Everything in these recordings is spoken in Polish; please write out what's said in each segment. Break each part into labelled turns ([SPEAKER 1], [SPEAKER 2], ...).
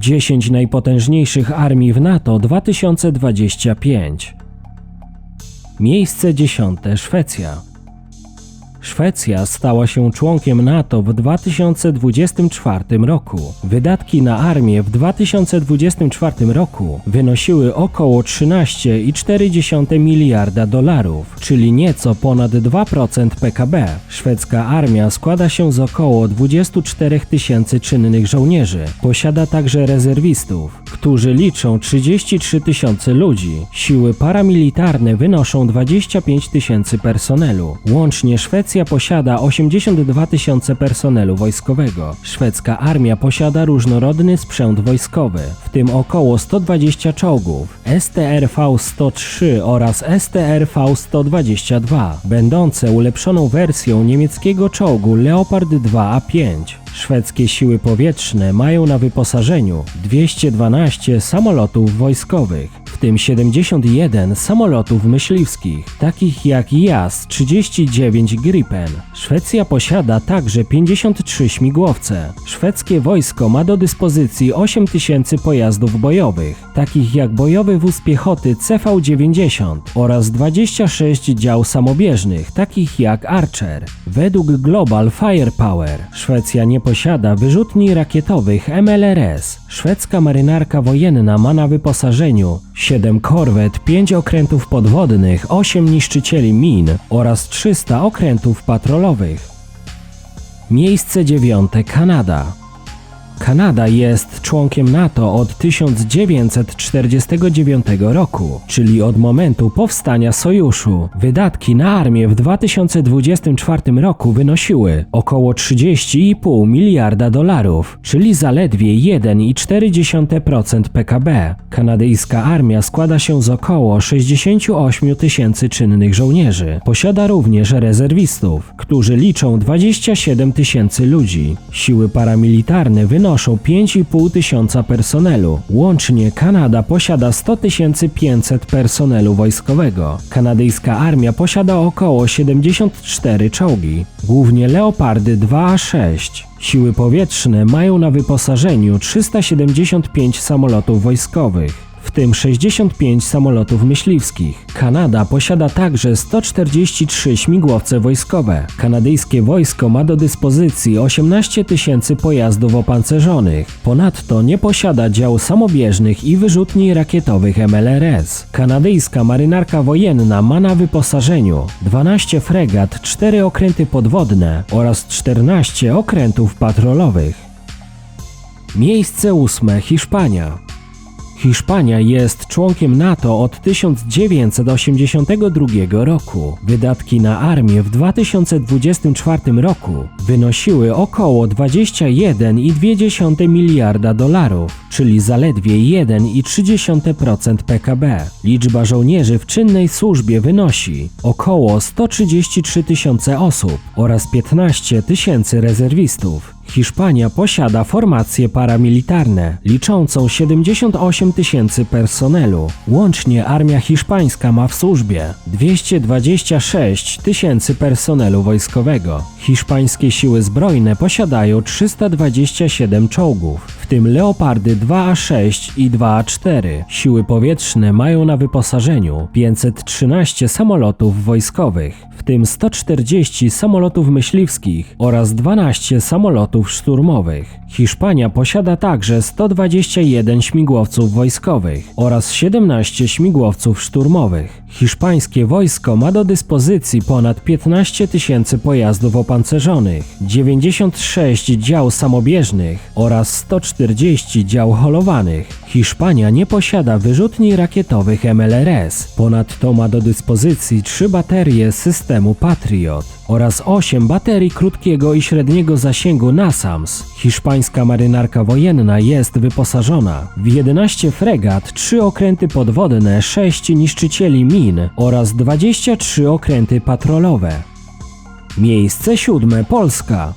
[SPEAKER 1] 10 najpotężniejszych armii w NATO 2025. Miejsce dziesiąte Szwecja. Szwecja stała się członkiem NATO w 2024 roku. Wydatki na armię w 2024 roku wynosiły około 13,4 miliarda dolarów, czyli nieco ponad 2% PKB. Szwedzka armia składa się z około 24 tysięcy czynnych żołnierzy. Posiada także rezerwistów, którzy liczą 33 tysiące ludzi. Siły paramilitarne wynoszą 25 tysięcy personelu. Łącznie Szwecja posiada 82 tysiące personelu wojskowego. Szwedzka armia posiada różnorodny sprzęt wojskowy, w tym około 120 czołgów, STRV-103 oraz STRV-122, będące ulepszoną wersją niemieckiego czołgu Leopard 2A5. Szwedzkie siły powietrzne mają na wyposażeniu 212 samolotów wojskowych, tym 71 samolotów myśliwskich, takich jak JAS-39 Gripen. Szwecja posiada także 53 śmigłowce. Szwedzkie wojsko ma do dyspozycji 8 tysięcy pojazdów bojowych, takich jak bojowy wóz piechoty CV-90 oraz 26 dział samobieżnych, takich jak Archer. Według Global Firepower Szwecja nie posiada wyrzutni rakietowych MLRS. Szwedzka marynarka wojenna ma na wyposażeniu 7 korwet, 5 okrętów podwodnych, 8 niszczycieli min oraz 300 okrętów patrolowych. Miejsce dziewiąte Kanada. Kanada jest członkiem NATO od 1949 roku, czyli od momentu powstania sojuszu. Wydatki na armię w 2024 roku wynosiły około 30,5 miliarda dolarów, czyli zaledwie 1,4% PKB. Kanadyjska armia składa się z około 68 tysięcy czynnych żołnierzy. Posiada również rezerwistów, którzy liczą 27 tysięcy ludzi. Siły paramilitarne wynoszą 5,5 tysiąca personelu. Łącznie Kanada posiada 100 500 personelu wojskowego. Kanadyjska armia posiada około 74 czołgi, głównie Leopardy 2A6. Siły powietrzne mają na wyposażeniu 375 samolotów wojskowych w tym 65 samolotów myśliwskich. Kanada posiada także 143 śmigłowce wojskowe. Kanadyjskie wojsko ma do dyspozycji 18 tysięcy pojazdów opancerzonych. Ponadto nie posiada dział samobieżnych i wyrzutni rakietowych MLRS. Kanadyjska marynarka wojenna ma na wyposażeniu 12 fregat, 4 okręty podwodne oraz 14 okrętów patrolowych. Miejsce ósme Hiszpania. Hiszpania jest członkiem NATO od 1982 roku. Wydatki na armię w 2024 roku wynosiły około 21,2 miliarda dolarów, czyli zaledwie 1,3% PKB. Liczba żołnierzy w czynnej służbie wynosi około 133 tysiące osób oraz 15 tysięcy rezerwistów. Hiszpania posiada formacje paramilitarne liczącą 78 tysięcy personelu. Łącznie armia hiszpańska ma w służbie 226 tysięcy personelu wojskowego. Hiszpańskie siły zbrojne posiadają 327 czołgów, tym Leopardy 2A6 i 2A4. Siły powietrzne mają na wyposażeniu 513 samolotów wojskowych, w tym 140 samolotów myśliwskich oraz 12 samolotów szturmowych. Hiszpania posiada także 121 śmigłowców wojskowych oraz 17 śmigłowców szturmowych. Hiszpańskie wojsko ma do dyspozycji ponad 15 tysięcy pojazdów opancerzonych, 96 dział samobieżnych oraz 140 dział holowanych. Hiszpania nie posiada wyrzutni rakietowych MLRS. Ponadto ma do dyspozycji 3 baterie systemu Patriot oraz 8 baterii krótkiego i średniego zasięgu NASAMS. Hiszpańska marynarka wojenna jest wyposażona w 11 fregat, 3 okręty podwodne, 6 niszczycieli min oraz 23 okręty patrolowe. Miejsce siódme Polska.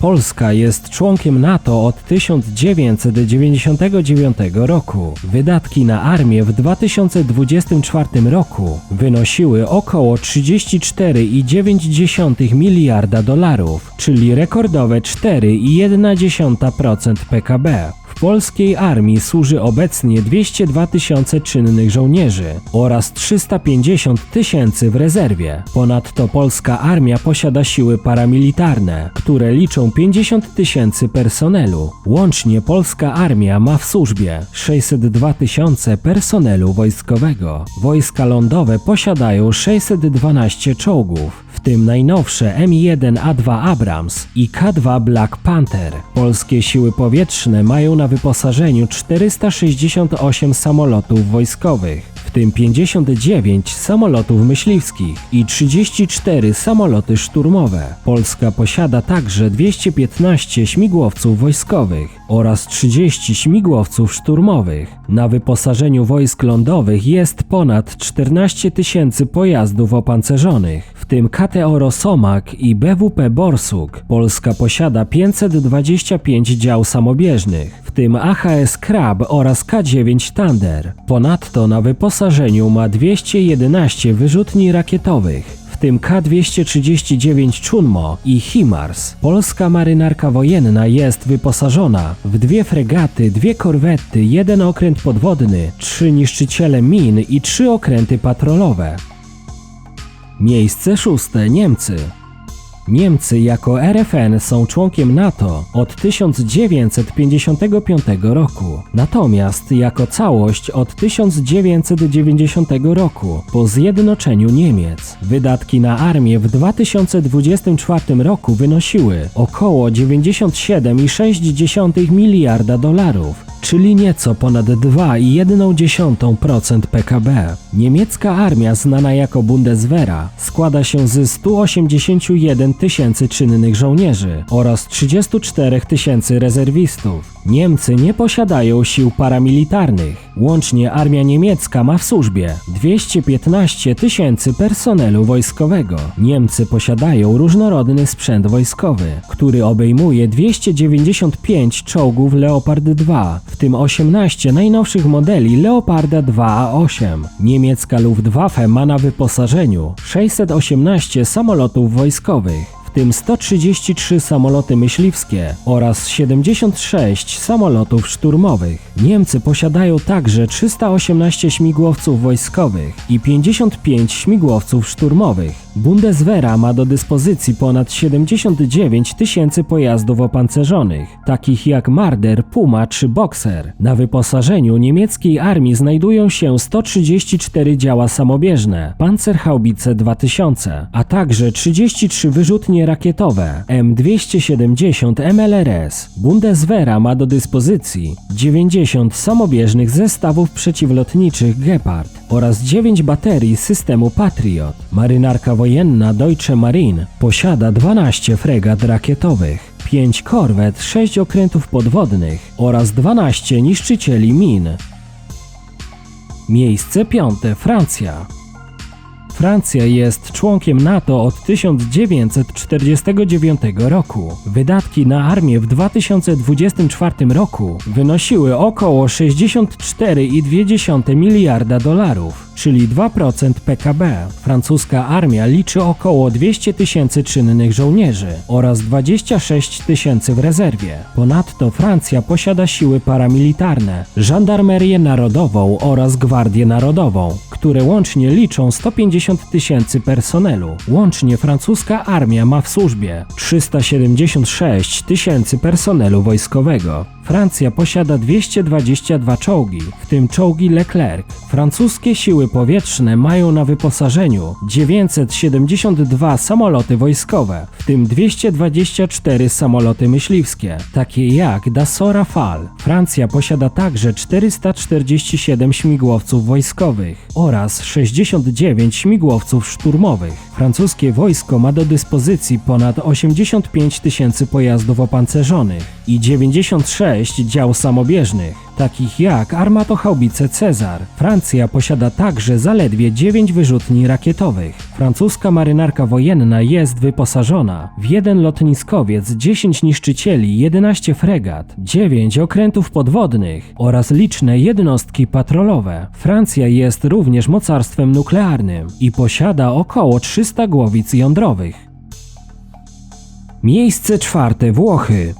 [SPEAKER 1] Polska jest członkiem NATO od 1999 roku. Wydatki na armię w 2024 roku wynosiły około 34,9 miliarda dolarów, czyli rekordowe 4,1% PKB. W polskiej armii służy obecnie 202 tysiące czynnych żołnierzy oraz 350 tysięcy w rezerwie. Ponadto polska armia posiada siły paramilitarne, które liczą 50 tysięcy personelu. Łącznie polska armia ma w służbie 602 tysiące personelu wojskowego. Wojska lądowe posiadają 612 czołgów, w tym najnowsze M1A2 Abrams i K2 Black Panther. Polskie siły powietrzne mają na wyposażeniu 468 samolotów wojskowych, tym 59 samolotów myśliwskich i 34 samoloty szturmowe. Polska posiada także 215 śmigłowców wojskowych oraz 30 śmigłowców szturmowych. Na wyposażeniu wojsk lądowych jest ponad 14 tysięcy pojazdów opancerzonych, w tym KTO Rosomak i BWP Borsuk. Polska posiada 525 dział samobieżnych, w tym AHS Krab oraz K9 Thunder. Ponadto na wyposażeniu ma 211 wyrzutni rakietowych, w tym K-239 Chunmo i HIMARS. Polska marynarka wojenna jest wyposażona w dwie fregaty, dwie korwety, jeden okręt podwodny, trzy niszczyciele min i trzy okręty patrolowe. Miejsce szóste Niemcy. Niemcy jako RFN są członkiem NATO od 1955 roku, natomiast jako całość od 1990 roku po zjednoczeniu Niemiec. Wydatki na armię w 2024 roku wynosiły około 97,6 miliarda dolarów, czyli nieco ponad 2,1% PKB. Niemiecka armia, znana jako Bundeswehra, składa się z 181 tysięcy czynnych żołnierzy oraz 34 tysięcy rezerwistów. Niemcy nie posiadają sił paramilitarnych. Łącznie armia niemiecka ma w służbie 215 tysięcy personelu wojskowego. Niemcy posiadają różnorodny sprzęt wojskowy, który obejmuje 295 czołgów Leopard 2, w tym 18 najnowszych modeli Leoparda 2A8. Niemiecka Luftwaffe ma na wyposażeniu 618 samolotów wojskowych, tym 133 samoloty myśliwskie oraz 76 samolotów szturmowych. Niemcy posiadają także 318 śmigłowców wojskowych i 55 śmigłowców szturmowych. Bundeswehra ma do dyspozycji ponad 79 tysięcy pojazdów opancerzonych, takich jak Marder, Puma czy Boxer. Na wyposażeniu niemieckiej armii znajdują się 134 działa samobieżne, Panzerhaubice 2000, a także 33 wyrzutnie rakietowe M270 MLRS. Bundeswehra ma do dyspozycji 90 samobieżnych zestawów przeciwlotniczych Gepard oraz 9 baterii systemu Patriot. Marynarka wojenna Deutsche Marine posiada 12 fregat rakietowych, 5 korwet, 6 okrętów podwodnych oraz 12 niszczycieli min. Miejsce piąte Francja. Francja jest członkiem NATO od 1949 roku. Wydatki na armię w 2024 roku wynosiły około 64,2 miliarda dolarów, czyli 2% PKB. Francuska armia liczy około 200 tysięcy czynnych żołnierzy oraz 26 tysięcy w rezerwie. Ponadto Francja posiada siły paramilitarne, żandarmerię narodową oraz gwardię narodową, które łącznie liczą 150 tysięcy personelu. Łącznie francuska armia ma w służbie 376 tysięcy personelu wojskowego. Francja posiada 222 czołgi, w tym czołgi Leclerc. Francuskie siły powietrzne mają na wyposażeniu 972 samoloty wojskowe, w tym 224 samoloty myśliwskie, takie jak Dassault Rafale. Francja posiada także 447 śmigłowców wojskowych oraz 69 śmigłowców szturmowych. Francuskie wojsko ma do dyspozycji ponad 85 tysięcy pojazdów opancerzonych i 96 dział samobieżnych, takich jak armatochaubice Cezar. Francja posiada także zaledwie 9 wyrzutni rakietowych. Francuska marynarka wojenna jest wyposażona w jeden lotniskowiec, 10 niszczycieli, 11 fregat, 9 okrętów podwodnych oraz liczne jednostki patrolowe. Francja jest również mocarstwem nuklearnym i posiada około 300 głowic jądrowych. Miejsce czwarte Włochy.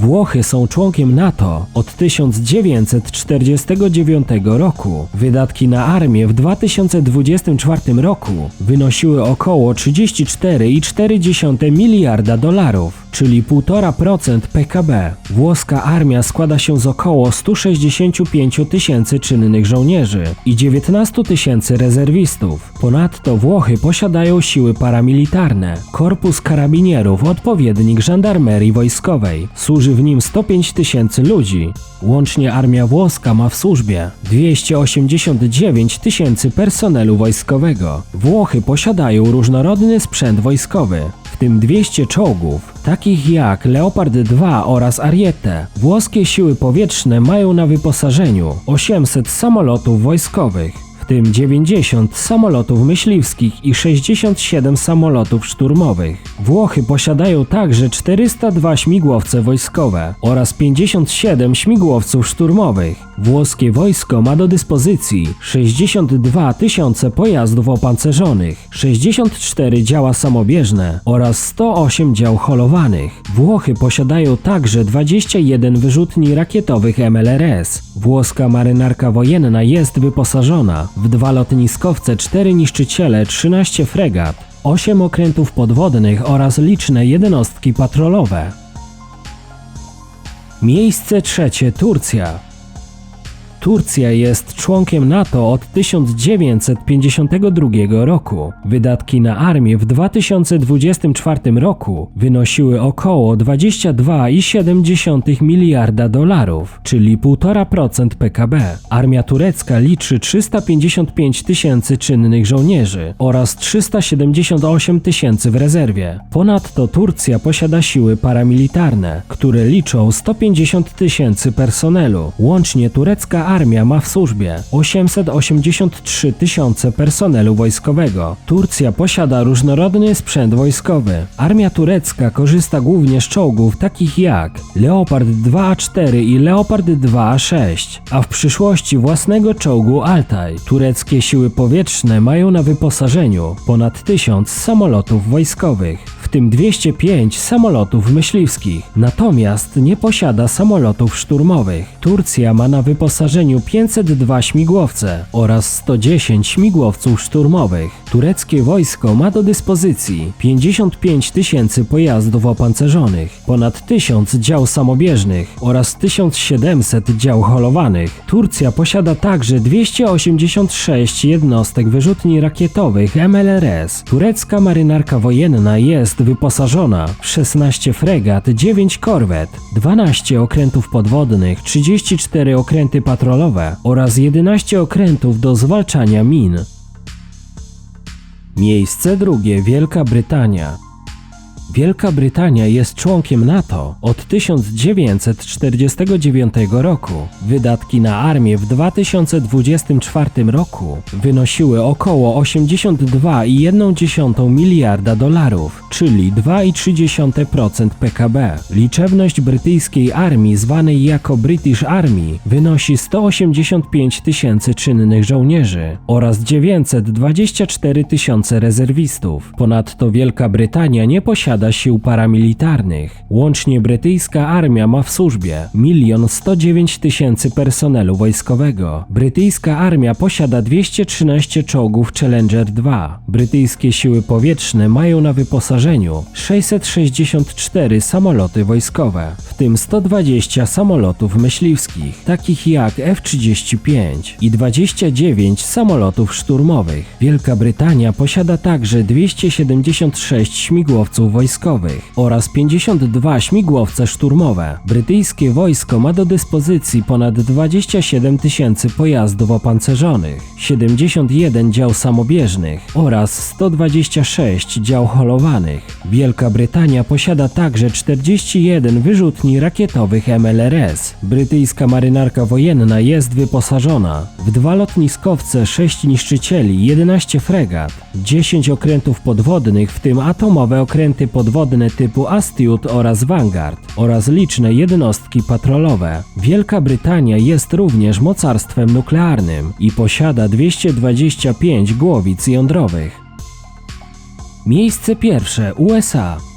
[SPEAKER 1] Włochy są członkiem NATO od 1949 roku. Wydatki na armię w 2024 roku wynosiły około 34,4 miliarda dolarów, czyli 1,5% PKB. Włoska armia składa się z około 165 tysięcy czynnych żołnierzy i 19 tysięcy rezerwistów. Ponadto Włochy posiadają siły paramilitarne, korpus karabinierów, odpowiednik żandarmerii wojskowej. Służy w nim 105 tysięcy ludzi. Łącznie armia włoska ma w służbie 289 tysięcy personelu wojskowego. Włochy posiadają różnorodny sprzęt wojskowy, w tym 200 czołgów, takich jak Leopard 2 oraz Ariete. Włoskie siły powietrzne mają na wyposażeniu 800 samolotów wojskowych, tym 90 samolotów myśliwskich i 67 samolotów szturmowych. Włochy posiadają także 402 śmigłowce wojskowe oraz 57 śmigłowców szturmowych. Włoskie wojsko ma do dyspozycji 62 tysiące pojazdów opancerzonych, 64 działa samobieżne oraz 108 dział holowanych. Włochy posiadają także 21 wyrzutni rakietowych MLRS. Włoska marynarka wojenna jest wyposażona w dwa lotniskowce, 4 niszczyciele, 13 fregat, 8 okrętów podwodnych oraz liczne jednostki patrolowe. Miejsce trzecie Turcja. Turcja jest członkiem NATO od 1952 roku. Wydatki na armię w 2024 roku wynosiły około 22,7 miliarda dolarów, czyli 1,5% PKB. Armia turecka liczy 355 tysięcy czynnych żołnierzy oraz 378 tysięcy w rezerwie. Ponadto Turcja posiada siły paramilitarne, które liczą 150 tysięcy personelu. Łącznie turecka armia ma w służbie 883 tysiące personelu wojskowego. Turcja posiada różnorodny sprzęt wojskowy. Armia turecka korzysta głównie z czołgów takich jak Leopard 2A4 i Leopard 2A6, a w przyszłości własnego czołgu Altaj. Tureckie siły powietrzne mają na wyposażeniu ponad 1000 samolotów wojskowych, tym 205 samolotów myśliwskich, natomiast nie posiada samolotów szturmowych. Turcja ma na wyposażeniu 502 śmigłowce oraz 110 śmigłowców szturmowych. Tureckie wojsko ma do dyspozycji 55 tysięcy pojazdów opancerzonych, ponad 1000 dział samobieżnych oraz 1700 dział holowanych. Turcja posiada także 286 jednostek wyrzutni rakietowych MLRS. Turecka marynarka wojenna jest wyposażona w 16 fregat, 9 korwet, 12 okrętów podwodnych, 34 okręty patrolowe oraz 11 okrętów do zwalczania min. Miejsce drugie Wielka Brytania. Wielka Brytania jest członkiem NATO od 1949 roku. Wydatki na armię w 2024 roku wynosiły około 82,1 miliarda dolarów, czyli 2,3% PKB. Liczebność brytyjskiej armii, zwanej jako British Army, wynosi 185 tysięcy czynnych żołnierzy oraz 924 tysiące rezerwistów. Ponadto Wielka Brytania nie posiada sił paramilitarnych. Łącznie brytyjska armia ma w służbie 1 109 tysięcy personelu wojskowego. Brytyjska armia posiada 213 czołgów Challenger 2. Brytyjskie siły powietrzne mają na wyposażeniu 664 samoloty wojskowe, w tym 120 samolotów myśliwskich, takich jak F-35 i 29 samolotów szturmowych. Wielka Brytania posiada także 276 śmigłowców wojskowych oraz 52 śmigłowce szturmowe. Brytyjskie wojsko ma do dyspozycji ponad 27 tysięcy pojazdów opancerzonych, 71 dział samobieżnych oraz 126 dział holowanych. Wielka Brytania posiada także 41 wyrzutni rakietowych MLRS. Brytyjska marynarka wojenna jest wyposażona w dwa lotniskowce, 6 niszczycieli, 11 fregat, 10 okrętów podwodnych, w tym atomowe okręty podwodne typu Astute oraz Vanguard oraz liczne jednostki patrolowe. Wielka Brytania jest również mocarstwem nuklearnym i posiada 225 głowic jądrowych. Miejsce pierwsze USA.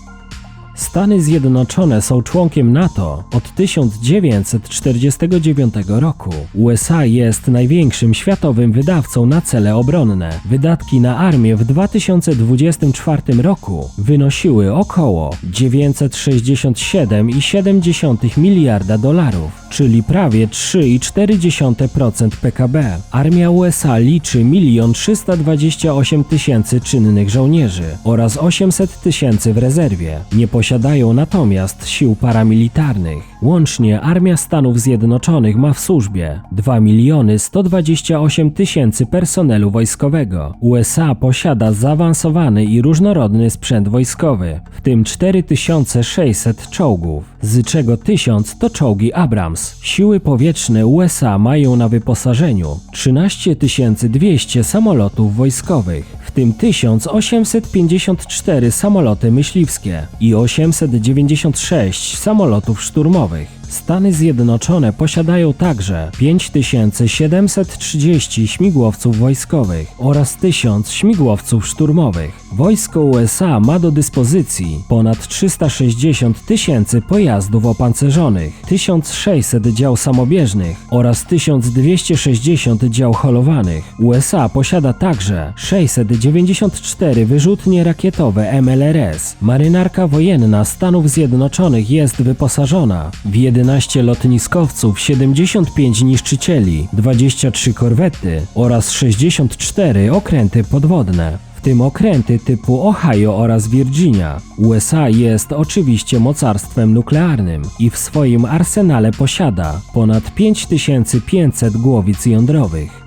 [SPEAKER 1] Stany Zjednoczone są członkiem NATO od 1949 roku. USA jest największym światowym wydawcą na cele obronne. Wydatki na armię w 2024 roku wynosiły około 967,7 miliarda dolarów, czyli prawie 3,4% PKB. Armia USA liczy 1 328 tysięcy czynnych żołnierzy oraz 800 tysięcy w rezerwie. Nie posiadają natomiast sił paramilitarnych. Łącznie Armia Stanów Zjednoczonych ma w służbie 2 miliony 128 tysięcy personelu wojskowego. USA posiada zaawansowany i różnorodny sprzęt wojskowy, w tym 4600 czołgów, z czego 1000 to czołgi Abrams. Siły powietrzne USA mają na wyposażeniu 13 200 samolotów wojskowych, tym 1854 samoloty myśliwskie i 896 samolotów szturmowych. Stany Zjednoczone posiadają także 5730 śmigłowców wojskowych oraz 1000 śmigłowców szturmowych. Wojsko USA ma do dyspozycji ponad 360 tysięcy pojazdów opancerzonych, 1600 dział samobieżnych oraz 1260 dział holowanych. USA posiada także 694 wyrzutnie rakietowe MLRS. Marynarka wojenna Stanów Zjednoczonych jest wyposażona w 11 lotniskowców, 75 niszczycieli, 23 korwety oraz 64 okręty podwodne. W tym okręty typu Ohio oraz Virginia. USA jest oczywiście mocarstwem nuklearnym i w swoim arsenale posiada ponad 5500 głowic jądrowych.